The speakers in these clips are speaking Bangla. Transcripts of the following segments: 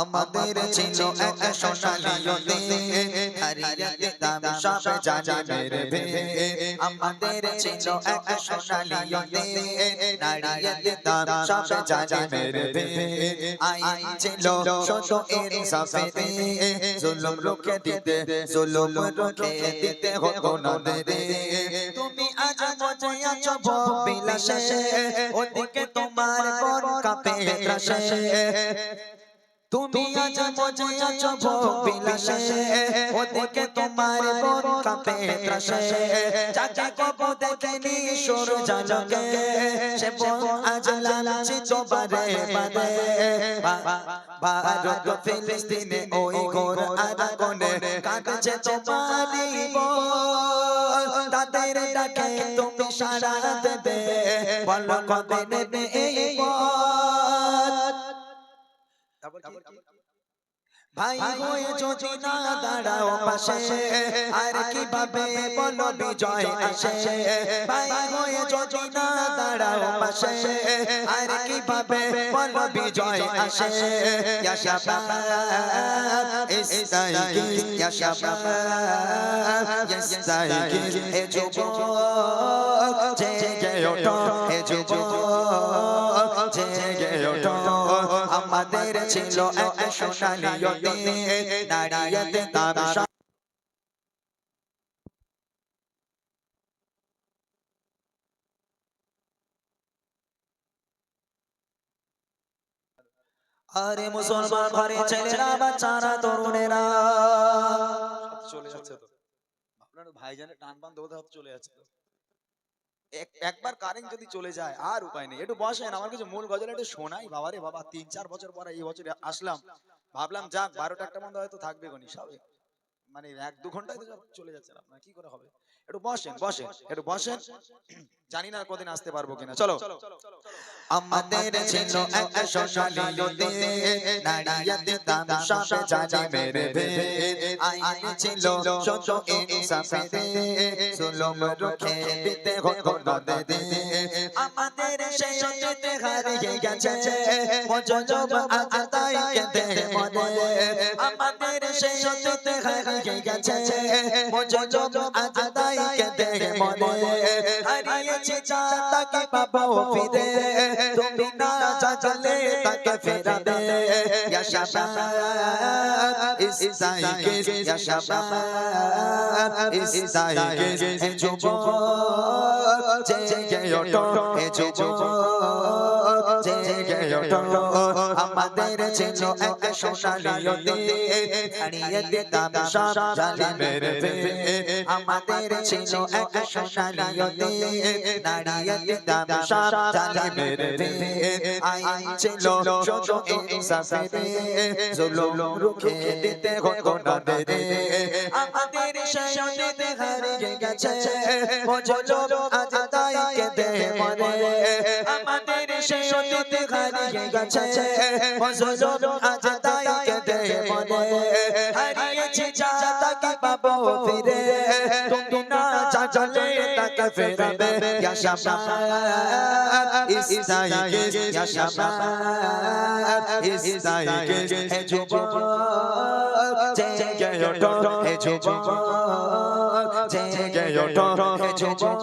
আমাদের ছিল এক সোনালি দিন হারিয়ে দিতাম সব জানে মেরে ভে আমাদের ছিল এক সোনালি দিন হারিয়ে দিতাম সব জানে মেরে ভে আইন ছিল শত এর সাফে জুলুম রুখে দিতে জুলুম রুখে দিতে হতো না দে তুমি আজ মজে আছো বিলাসে ওদিকে তোমার বর কাপে ত্রাসে। তুমি আজ মজে আছো বিলাসে ওদিকে তোমার বর কাপে ত্রাসে চাচা কব দেখেনি সর জালকে সে বল আজ লালাচি তো বারে বারে ভারত ফিলিস্তিনে ওই ঘোর আদাগনে কাঁদছে তোমারি বল। তাদের ডাকে তুমি সারা দেবে। বল কবে নেবে এই বল। ভাই হয়ে যদি না দাঁড়াও পাশে আর কীভাবে বলো বিজয় আসে? ভাই হয়ে যদি না দাঁড়াও পাশে আর কীভাবে বলো বিজয় আসে? শাবাব ইস্তাইকি শাবাব ইস্তাইকি হে যুবক জেগে ওঠো হে যুবক জেগে ওঠো আমাদের ছিল আরে মুসলমান ঘরে ছেলেরা বাচ্চারা তরুণেরা। চলে যাচ্ছে তো। আপনার ভাইজানের টান বান দেবো হয়তো চলে যাচ্ছে তো। একবার কারেন্ট যদি চলে যায়, আর উপায় নেই। একটু বসেন, আমার কিছু মূল গজল একটু শোনাই। বাবা রে বাবা, তিন, চার বছর পরে এই বছরে আসলাম। ভাবলাম, যাক, বারোটা একটা মধ্যে হয়তো থাকবে গনি সবে মানে এক দু ঘন্টায় তো চলে যাচ্ছে আপনার কি করে হবে? একটু বসেন বসেন, একটু বসেন। জানি না কদিন আসতে পারব কিনা। চলো। আমাদের ছিল এক সোনালি দিন নারিয়তে তার সব জানে মেরে ভে আইন ছিল শত ইনসাফে জুলুম রুখে দিতে হতো না দে আমাদের সেই সত্যতে হারিয়ে গেছে। মজলুম আজ তাই কেঁদে মরে আমাদের সেই সত্যতে হারিয়ে গেছে। মজলুম আজ তাই কেঁদে মরে হারিয়েছে যা তাকে পাবো ফিরে? তুমি না চাচলে তাকে ফেরাবে ইয়া শাবাব ইসাইকিস ইয়া শাবাব ইসাইকিস হে যুবক জেগে ওঠো হে যুবক। আমাদের ছিল এক সোনালি দিন হারিয়ে দিতাম সব জালিমের আমাদের ছিল এক সোনালি দিন হারিয়ে দিতাম সব জালিমের আইন ছিল শত ইনসাফে জুলুম রুখে দিতে হতো না আমাদের সৈয়দে হারিয়ে গেছে, মজলুম আজ তাই কেঁদে মরে আমাদের সৈয়দে হারিয়ে গেছে। মজলুম আজ তাই কেঁদে মরে হারিয়েছে যা তাকে পাবো ফিরে। তুমি না চাচলে তাকে ফেরাবে। ইয়া শাবাব ইসাইকিস ইয়া শাবাব ইসাইকিস হে যুবক, জেগে ওঠো, হে যুবক, জেগে ওঠো, হে যুবক।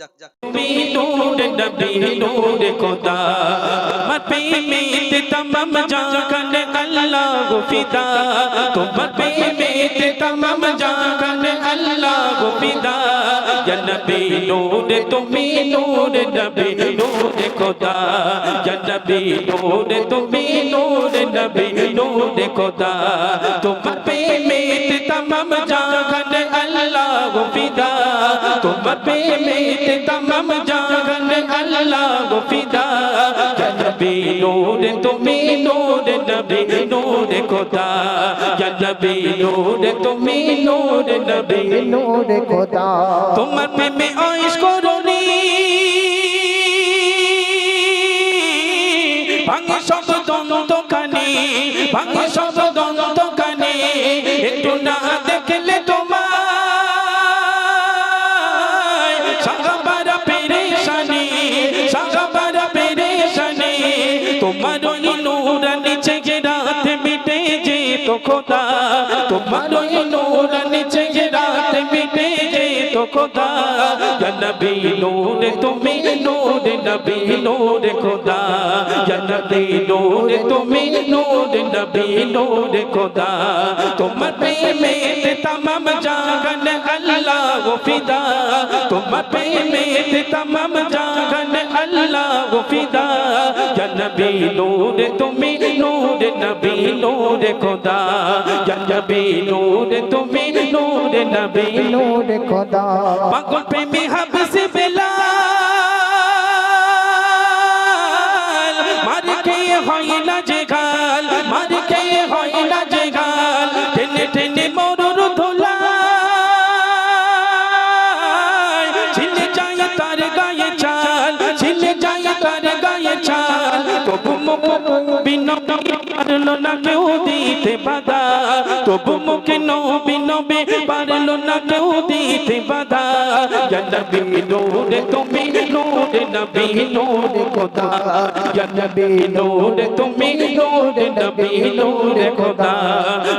যাক যাক नूर नबी नूर खुदा मत पे में तमाम जागन अल्लाह को फिदा तो मत पे में तमाम जागन अल्लाह को फिदा या नबी नूर तुम्ही नूर नबी नूर खुदा या नबी नूर तुम्ही नूर नबी नूर खुदा तो मत पे फिदा तो मत पे में तमाम जागन अल्लाह को फिदा या नबी नूर तुम्हें नूर नबी नूर खुदा या नबी नूर तुम्हें नूर नबी নূর খোদা তোমার প্রেমে আইস করুনি ভাঙে সব দ্বন্দ্ব কানে ভাঙে সব দ্বন্দ্ব কানে একটু না দেখলে তোমার ওই নূরা নিচে যে রাত মিটে যে তো খোদা তোমার ওই নূরা নিচে যে রাত মিটে যে তো খোদা ইয়া নবী নূর তুমি নূর নবী নূর খোদা ইয়া নবী নূর তুমি নূর নবী নূর খোদা তোমার প্রেমে तमाम जागन अल्लाह फिदा तुम पे मेत तमाम जागन अल्लाह फिदा या नबी नूर तुम्हें नूर नबी नूर खुदा या नबी नूर तुम्हें नूर नबी नूर खुदा पागल पे में हबस बेला मार के होई পারল না কেউ দিতে বাধা। তবু মুখে নবী নবী পারল না কেউ দিতে বাধা। জানাবি নোরে তুমি, নোরে নবী নোরে খোদা। জানাবি নোরে তুমি, নোরে নবী নোরে খোদা।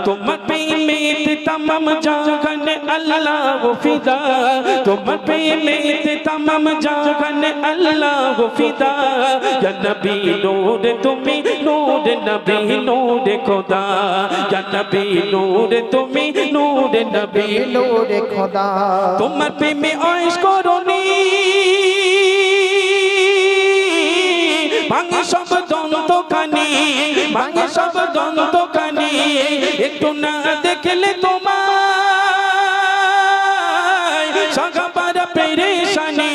তোমার প্রেমেতে তমাম জান अल्लाह वो फिदा तुम प्रेमेते तमाम जागन अल्लाह वो फिदा या नबी नूर तुम्हें नूर नबी नूर खुदा या नबी नूर तुम्हें नूर नबी নূর খোদা তোমার প্রেমে অয়েস করনি ভাঙে সব দন্ত কানে ভাঙে সব দন্ত কানে একটু না দেখলে পেরেশানি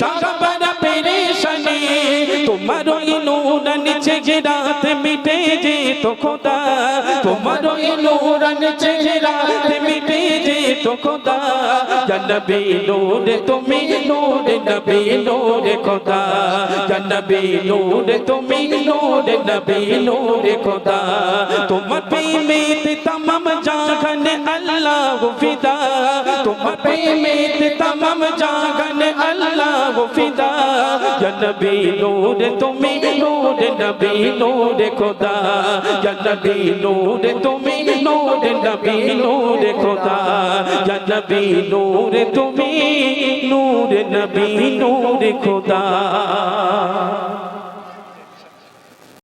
সবার পেরেশানি তোমার ওই নূরন চেহারাত মিটে যে তো খোদা তোমার ওই নূরন চেহারাত মিটে যে তো খোদা জনবে নূর তুমি নূর নবে নূর খোদা জনবে নূর তুমি নূর নবে নূর খোদা তোমার প্রেমেতে তমাম জাহান আল্লাহ ফিদা তোমার প্রেমে کے تمام جاگن اللہ فدا یا نبی نور تمہیں نور نبی نور خدا یا نبی نور تمہیں نور نبی نور خدا یا نبی نور تمہیں نور نبی نور خدا